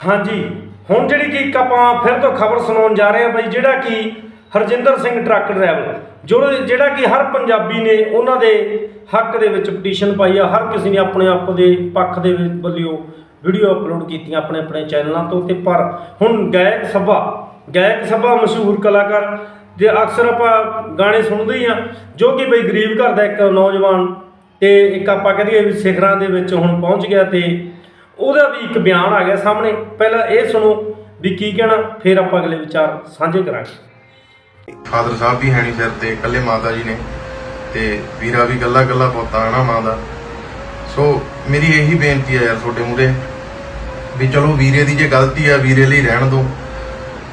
ਹਾਂਜੀ, ਹੁਣ ਜਿਹੜੀ ਕਿ ਇੱਕ ਆਪਾਂ ਫਿਰ ਤੋਂ ਖਬਰ ਸੁਣਾਉਣ ਜਾ ਰਹੇ ਹਾਂ ਬਈ ਜਿਹੜਾ ਕਿ ਹਰਜਿੰਦਰ ਸਿੰਘ ਟਰੱਕ ਡਰਾਈਵਰ ਜੋ ਜਿਹੜਾ ਕਿ ਹਰ ਪੰਜਾਬੀ ਨੇ ਉਹਨਾਂ ਦੇ ਹੱਕ ਦੇ ਵਿੱਚ ਪਟੀਸ਼ਨ ਪਾਈ ਆ, ਹਰ ਕਿਸੇ ਨੇ ਆਪਣੇ ਆਪ ਦੇ ਪੱਖ ਦੇ ਵੱਲੋਂ ਵੀਡੀਓ ਅਪਲੋਡ ਕੀਤੀਆਂ ਆਪਣੇ ਆਪਣੇ ਚੈਨਲਾਂ ਤੋਂ ਤੇ ਪਰ ਹੁਣ ਗਾਇਕ ਸਭਾ ਗਾਇਕ ਸਭਾ ਮਸ਼ਹੂਰ ਕਲਾਕਾਰ ਜੇ ਅਕਸਰ ਆਪਾਂ ਗਾਣੇ ਸੁਣਦੇ ਹੀ ਆ, ਜੋ ਕਿ ਬਈ ਗਰੀਬ ਘਰ ਦਾ ਇੱਕ ਨੌਜਵਾਨ ਤੇ ਇੱਕ ਆਪਾਂ ਕਹਦੇ ਵੀ ਸਿਖਰਾਂ ਦੇ ਵਿੱਚ ਹੁਣ ਪਹੁੰਚ ਗਿਆ ਤੇ ਉਹਦਾ ਵੀ ਇੱਕ ਬਿਆਨ ਆ ਗਿਆ ਸਾਹਮਣੇ। ਪਹਿਲਾਂ ਇਹ ਸੁਣੋ ਵੀ ਕੀ ਕਹਿਣਾ ਫਿਰ ਆਪਾਂ ਅਗਲੇ ਵਿਚਾਰ ਸਾਂਝੇ ਕਰਾਂਗੇ। ਫਾਦਰ ਸਾਹਿਬ ਵੀ ਹੈ ਨਹੀਂ ਸਿਰ ਤੇ ਇਕੱਲੇ ਮਾਤਾ ਜੀ ਨੇ ਤੇ ਵੀਰਾ ਵੀ ਇਕੱਲਾ ਇਕੱਲਾ ਪੁੱਤ ਨਾ ਮਾਂ ਦਾ। ਸੋ ਮੇਰੀ ਇਹੀ ਬੇਨਤੀ ਹੈ ਯਾਰ ਤੁਹਾਡੇ ਮੂਰੇ ਵੀ ਚਲੋ ਵੀਰੇ ਦੀ ਜੇ ਗਲਤੀ ਆ ਵੀਰੇ ਲਈ ਰਹਿਣ ਦਿਓ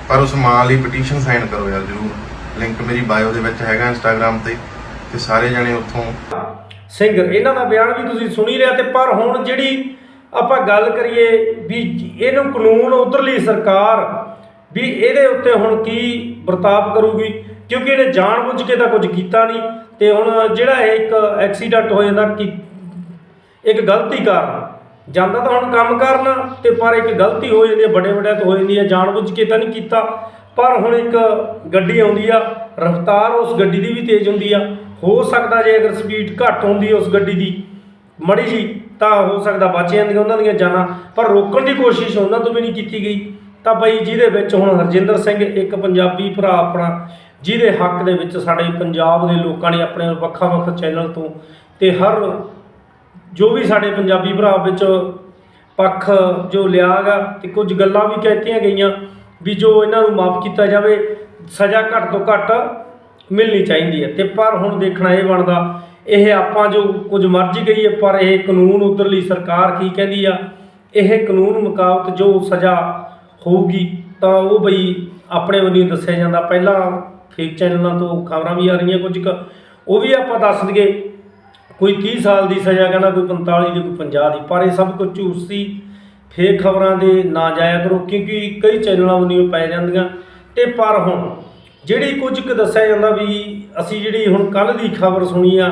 ਪਰ ਉਸ ਮਾਂ ਲਈ ਪਟੀਸ਼ਨ ਸਾਈਨ ਕਰੋ ਯਾਰ ਜਰੂਰ। ਲਿੰਕ ਮੇਰੀ ਬਾਇਓ ਦੇ ਵਿੱਚ ਹੈਗਾ ਇੰਸਟਾਗ੍ਰam ਤੇ ਤੇ ਸਾਰੇ ਜਣੇ ਉੱਥੋਂ ਸਿੰਗਰ ਇਹਨਾਂ ਦਾ ਬਿਆਨ ਵੀ ਤੁਸੀਂ ਸੁਣੀ ਲਿਆ ਤੇ ਪਰ ਹੁਣ ਜਿਹੜੀ ਆਪਾਂ ਗੱਲ ਕਰੀਏ ਵੀ ਇਹਨੂੰ ਕਾਨੂੰਨ ਉਧਰਲੀ ਸਰਕਾਰ ਵੀ ਇਹਦੇ ਉੱਤੇ ਹੁਣ ਕੀ ਵਰਤਾਵ ਕਰੂਗੀ? ਕਿਉਂਕਿ ਇਹਨੇ ਜਾਣਬੁੱਝ ਕੇ ਤਾਂ ਕੁਝ ਕੀਤਾ ਨਹੀਂ ਤੇ ਹੁਣ ਜਿਹੜਾ ਇਹ ਇੱਕ ਐਕਸੀਡੈਂਟ ਹੋ ਜਾਂਦਾ ਕਿ ਇੱਕ ਗਲਤੀ ਕਾਰਨ, ਜਾਂਦਾ ਤਾਂ ਹੁਣ ਕੰਮ ਕਰਨ, ਤੇ ਪਰ ਇੱਕ ਗਲਤੀ ਹੋ ਜਾਂਦੀ ਹੈ ਵੱਡੇ ਵੱਡਿਆਂ ਤੋਂ ਹੋ ਜਾਂਦੀ ਹੈ, ਜਾਣਬੁੱਝ ਕੇ ਤਾਂ ਨਹੀਂ ਕੀਤਾ। ਪਰ ਹੁਣ ਇੱਕ ਗੱਡੀ ਆਉਂਦੀ ਆ, ਰਫ਼ਤਾਰ ਉਸ ਗੱਡੀ ਦੀ ਵੀ ਤੇਜ਼ ਹੁੰਦੀ ਆ। ਹੋ ਸਕਦਾ ਜੇ ਅਗਰ ਸਪੀਡ ਘੱਟ ਹੁੰਦੀ ਉਸ ਗੱਡੀ ਦੀ, ਮੜੀ ਜੀ ਤਾਂ ਹੋ ਸਕਦਾ ਬਚ ਜਾਂਦੀਆਂ ਉਹਨਾਂ ਦੀਆਂ ਜਾਨਾਂ, ਪਰ ਰੋਕਣ ਦੀ ਕੋਸ਼ਿਸ਼ ਉਹਨਾਂ ਤੋਂ ਵੀ ਨਹੀਂ ਕੀਤੀ ਗਈ। ਤਾਂ ਬਈ ਜਿਹਦੇ ਵਿੱਚ ਹੁਣ ਹਰਜਿੰਦਰ ਸਿੰਘ ਇੱਕ ਪੰਜਾਬੀ ਭਰਾ ਆਪਣਾ, ਜਿਹਦੇ ਹੱਕ ਦੇ ਵਿੱਚ ਸਾਡੇ ਪੰਜਾਬ ਦੇ ਲੋਕਾਂ ਨੇ ਆਪਣੇ ਵੱਖਾ ਵੱਖ ਚੈਨਲ ਤੋਂ ਤੇ ਹਰ ਜੋ ਵੀ ਸਾਡੇ ਪੰਜਾਬੀ ਭਰਾ ਵਿੱਚ ਪੱਖ ਜੋ ਲਿਆਗਾ ਤੇ ਕੁਝ ਗੱਲਾਂ ਵੀ ਕਹਿਤੀਆਂ ਗਈਆਂ ਵੀ ਜੋ ਇਹਨਾਂ ਨੂੰ ਮਾਫ ਕੀਤਾ ਜਾਵੇ, ਸਜ਼ਾ ਘੱਟ ਤੋਂ ਘੱਟ ਮਿਲਣੀ ਚਾਹੀਦੀ ਹੈ। ਤੇ ਪਰ ਹੁਣ ਦੇਖਣਾ ਇਹ ਬਣਦਾ ਇਹ ਆਪਾਂ ਜੋ ਕੁਝ ਮਰਜ਼ੀ ਗਈ ਪਰ ਇਹ ਕਾਨੂੰਨ ਉਧਰਲੀ ਸਰਕਾਰ ਕੀ ਕਹਿੰਦੀ ਆ? ਇਹ ਕਾਨੂੰਨ ਮੁਕਾਬਤ ਜੋ ਸਜ਼ਾ ਹੋਊਗੀ, ਤਾਂ ਉਹ ਬਈ ਆਪਣੇ ਵੱਲੋਂ ਦੱਸਿਆ ਜਾਂਦਾ। ਪਹਿਲਾਂ ਫੇਕ ਚੈਨਲਾਂ ਤੋਂ ਖਬਰਾਂ ਵੀ ਆ ਰਹੀਆਂ ਕੁਝ ਕੁ, ਉਹ ਵੀ ਆਪਾਂ ਦੱਸ ਦਈਏ। ਕੋਈ 30 ਸਾਲ ਦੀ ਸਜ਼ਾ ਕਹਿੰਦਾ, ਕੋਈ 45 ਦੀ, ਕੋਈ 50 ਦੀ, ਪਰ ਇਹ ਸਭ ਕੁਝ ਝੂਠ ਸੀ। ਫੇਕ ਖਬਰਾਂ ਦੇ ਨਾ ਜਾਇਆ ਕਰੋ, ਕਿਉਂਕਿ ਕਈ ਚੈਨਲਾਂ ਵੱਲੋਂ ਪੈ ਜਾਂਦੀਆਂ। ਤੇ ਪਰ ਹੁਣ ਜਿਹੜੀ ਕੁਝ ਕੁ ਦੱਸਿਆ ਜਾਂਦਾ ਵੀ ਅਸੀਂ ਜਿਹੜੀ ਹੁਣ ਕੱਲ ਦੀ ਖਬਰ ਸੁਣੀ ਆ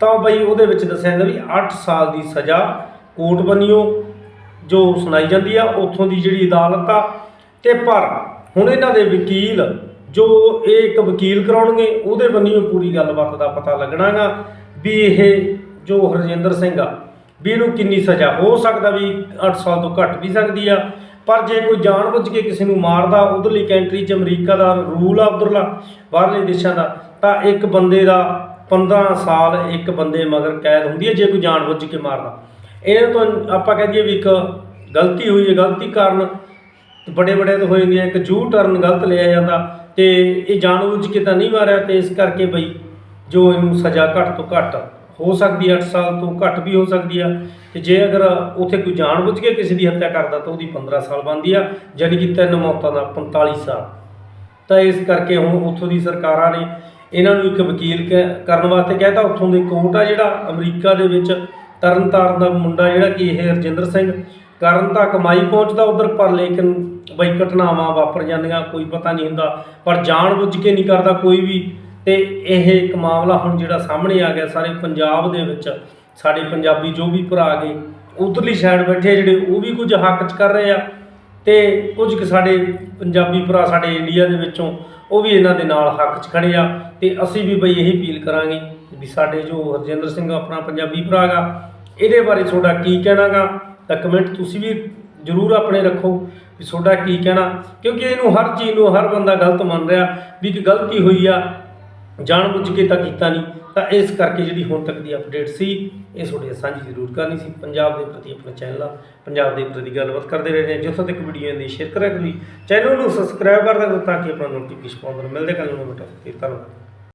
ਤਾਂ ਬਈ ਉਹਦੇ ਵਿੱਚ ਦੱਸਿਆ ਜਾਂਦਾ ਵੀ 8 ਸਾਲ ਦੀ ਸਜ਼ਾ ਕੋਰਟ ਬੰਨਿਓ, ਜੋ ਸੁਣਾਈ ਜਾਂਦੀ ਆ, ਉੱਥੋਂ ਦੀ ਜਿਹੜੀ ਅਦਾਲਤ ਆ। ਤੇ ਪਰ ਹੁਣ ਇਹਨਾਂ ਦੇ ਵਕੀਲ, ਜੋ ਇਹ ਇੱਕ ਵਕੀਲ ਕਰਾਉਣਗੇ, ਉਹਦੇ ਬੰਨਿਓ ਪੂਰੀ ਗੱਲਬਾਤ ਦਾ ਪਤਾ ਲੱਗਣਾਗਾ ਵੀ ਇਹ ਜੋ ਹਰਜਿੰਦਰ ਸਿੰਘ ਆ, ਵੀ ਇਹਨੂੰ ਕਿੰਨੀ ਸਜ਼ਾ ਹੋ ਸਕਦਾ ਵੀ 8 ਸਾਲ ਤੋਂ ਘੱਟ ਵੀ ਸਕਦੀ ਆ। ਪਰ ਜੇ ਕੋਈ ਜਾਣਬੁੱਝ ਕੇ ਕਿਸੇ ਨੂੰ ਮਾਰਦਾ, ਉਧਰਲੀ ਕੰਟਰੀ ਚ ਅਮਰੀਕਾ ਦਾ ਰੂਲ ਆ, ਉਧਰਲਾ, ਬਾਹਰਲੇ ਦੇਸ਼ਾਂ ਦਾ, ਤਾਂ ਇੱਕ ਬੰਦੇ ਦਾ 15 ਸਾਲ ਇੱਕ ਬੰਦੇ ਮਗਰ ਕੈਦ ਹੁੰਦੀ ਹੈ, ਜੇ ਕੋਈ ਜਾਣਬੁੱਝ ਕੇ ਮਾਰਦਾ। ਇਹਨਾਂ ਤੋਂ ਆਪਾਂ ਕਹਿ ਦਈਏ ਵੀ ਇੱਕ ਗਲਤੀ ਹੋਈ ਹੈ, ਗਲਤੀ ਕਾਰਨ ਬੜੇ ਬੜੇ ਤੋਂ ਹੋ ਜਾਂਦੀ ਹੈ ਇੱਕ ਜੂ ਟਰਨ ਗਲਤ ਲਿਆ ਜਾਂਦਾ ਤੇ ਇਹ ਜਾਣਬੁੱਝ ਕੇ ਤਾਂ ਨਹੀਂ ਮਾਰਿਆ ਤੇ ਇਸ ਕਰਕੇ ਬਈ ਜੋ ਇਹਨੂੰ ਸਜ਼ਾ ਘੱਟ ਤੋਂ ਘੱਟ ਹੋ ਸਕਦੀ ਹੈ 8 ਸਾਲ ਤੋਂ ਘੱਟ ਵੀ ਹੋ ਸਕਦੀ ਆ। ਤੇ ਜੇ ਅਗਰ ਉਥੇ ਕੋਈ ਜਾਣਬੁੱਝ ਕੇ ਕਿਸੇ ਦੀ ਹੱਤਿਆ ਕਰਦਾ ਤਾਂ ਉਹਦੀ 15 ਸਾਲ ਬਣਦੀ ਆ, ਜਾਣੀ ਕਿ ਤਿੰਨ ਮੌਤਾਂ ਦਾ 45 ਸਾਲ। ਤਾਂ ਇਸ ਕਰਕੇ ਹੁਣ ਉੱਥੋਂ ਦੀ ਸਰਕਾਰਾਂ ਨੇ ਇਹਨਾਂ ਨੂੰ ਇੱਕ ਵਕੀਲ ਕ- ਕਰਨ ਵਾਸਤੇ ਕਹਿਤਾ। ਉੱਥੋਂ ਦੇ ਕੋਰਟ ਆ ਜਿਹੜਾ, ਅਮਰੀਕਾ ਦੇ ਵਿੱਚ ਤਰਨਤਾਰਨ ਦਾ ਮੁੰਡਾ ਜਿਹੜਾ ਕਿ ਇਹ ਰਜਿੰਦਰ ਸਿੰਘ, ਕਰਨ ਤਾਂ ਕਮਾਈ ਪਹੁੰਚਦਾ ਉਧਰ, ਪਰ ਲੇਕਿਨ ਬਈ ਘਟਨਾਵਾਂ ਵਾਪਰ ਜਾਂਦੀਆਂ, ਕੋਈ ਪਤਾ ਨਹੀਂ ਹੁੰਦਾ। ਪਰ ਜਾਣ ਬੁੱਝ ਕੇ ਨਹੀਂ ਕਰਦਾ ਕੋਈ ਵੀ। ਤੇ ਇਹ ਇੱਕ ਮਾਮਲਾ ਹੁਣ ਜਿਹੜਾ ਸਾਹਮਣੇ ਆ ਗਿਆ, ਸਾਰੇ ਪੰਜਾਬ ਦੇ ਵਿੱਚ। ਸਾਡੇ ਪੰਜਾਬੀ ਜੋ ਵੀ ਭਰਾ ਗਏ ਉਧਰਲੀ ਸਾਈਡ ਬੈਠੇ ਆ ਜਿਹੜੇ, ਉਹ ਵੀ ਕੁਝ ਹੱਕ 'ਚ ਕਰ ਰਹੇ ਆ। ਤੇ ਕੁਝ ਕੁ ਸਾਡੇ ਪੰਜਾਬੀ ਭਰਾ ਸਾਡੇ ਇੰਡੀਆ ਦੇ ਵਿੱਚੋਂ ਉਹ ਵੀ ਇਹਨਾਂ ਦੇ ਨਾਲ ਹੱਕ 'ਚ ਖੜੇ ਆ ਤੇ ਅਸੀਂ ਵੀ ਬਈ ਇਹੀ ਅਪੀਲ ਕਰਾਂਗੇ ਵੀ ਸਾਡੇ ਜੋ ਹਰਜਿੰਦਰ ਸਿੰਘ ਆਪਣਾ ਪੰਜਾਬੀ ਭਰਾ ਗਾ, ਇਹਦੇ ਬਾਰੇ ਤੁਹਾਡਾ ਕੀ ਕਹਿਣਾਗਾ? ਤਾਂ ਕਮੈਂਟ ਤੁਸੀਂ ਵੀ ਜਰੂਰ ਆਪਣੇ ਰੱਖੋ ਵੀ ਤੁਹਾਡਾ ਕੀ ਕਹਿਣਾ? ਕਿਉਂਕਿ ਇਹਨੂੰ ਹਰ ਚੀਜ਼ ਨੂੰ ਹਰ ਬੰਦਾ ਗਲਤ ਮੰਨ ਰਿਹਾ ਵੀ ਕਿ ਗਲਤੀ ਹੋਈ ਆ ਜਾਣ ਬੁੱਝ ਕੇ ਤਾਂ ਕੀਤਾ ਨਹੀਂ। ਤਾਂ ਇਸ ਕਰਕੇ ਜਿਹੜੀ ਹੁਣ ਤੱਕ ਦੀ ਅਪਡੇਟ ਸੀ ਇਹ ਤੁਹਾਡੇ ਸਾਂਝੀ ਜ਼ਰੂਰ ਕਰਨੀ ਸੀ। ਪੰਜਾਬ ਦੇ ਪ੍ਰਤੀ ਆਪਣਾ ਚੈਨਲ ਆ। ਪੰਜਾਬ ਦੇ ਪ੍ਰਤੀ ਗੱਲਬਾਤ ਕਰਦੇ ਰਹਿੰਦੇ ਹਾਂ। ਜਿੱਥੋਂ ਤੱਕ ਵੀਡੀਓ ਦੀ ਸ਼ੇਅਰ ਕਰਿਆ ਕਰੋ ਚੈਨਲ ਨੂੰ ਸਬਸਕ੍ਰਾਈਬ ਕਰ ਦਿਓ ਤਾਂ ਕਿ ਆਪਣਾ ਨੋਟੀਫਿਕੇਸ਼ਨ ਪਾਉਂਦੇ ਮਿਲਦੇ ਕੱਲ ਨੂੰ ਬੇਟਾ ਧੰਨਵਾਦ।